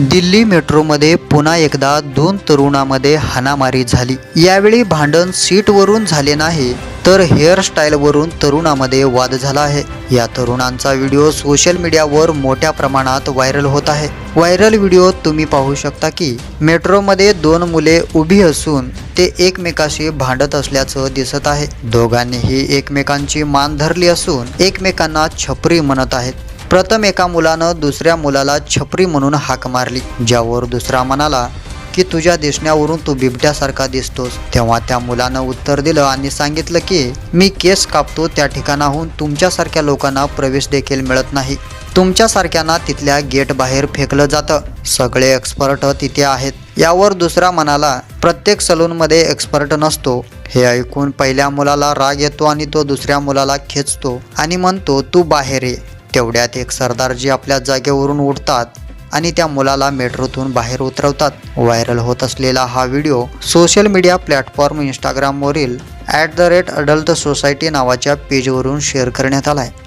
दिल्ली मेट्रोमध्ये पुन्हा एकदा दोन तरुणामध्ये हाणामारी झाली. यावेळी भांडण सीटवरून झाले नाही तर हेअरस्टाईलवरून तरुणामध्ये वाद झाला आहे. या तरुणांचा व्हिडिओ सोशल मीडियावर मोठ्या प्रमाणात व्हायरल होत आहे. व्हायरल व्हिडिओ तुम्ही पाहू शकता की मेट्रोमध्ये दोन मुले उभी असून ते एकमेकाशी भांडत असल्याचं दिसत आहे. दोघांनीही एकमेकांची मान धरली असून एकमेकांना छपरी म्हणत आहेत. प्रथम एका मुलानं दुसऱ्या मुलाला छपरी म्हणून हाक मारली ज्यावर दुसरा म्हणाला की तुझ्या दिसण्यावरून तू बिबट्यासारखा दिसतोस. तेव्हा त्या मुलानं उत्तर दिलं आणि सांगितलं की मी केस कापतो त्या ठिकाणाहून तुमच्यासारख्या लोकांना प्रवेश देखील मिळत नाही. तुमच्यासारख्यांना तिथल्या गेट बाहेर फेकलं जातं. सगळे एक्सपर्ट तिथे आहेत. यावर दुसरा म्हणाला प्रत्येक सलूनमध्ये एक्सपर्ट नसतो. हे ऐकून पहिल्या मुलाला राग येतो आणि तो दुसऱ्या मुलाला खेचतो आणि म्हणतो तू बाहेर ये. तेवढ्यात एक सरदारजी आपल्या जागेवरून उठतात आणि त्या मुलाला मेट्रोतून बाहेर उतरवतात. व्हायरल होत असलेला हा video social media platform इंस्टाग्रामवरील at the rate adult society नावाच्या पेजवरून शेअर करण्यात आला आहे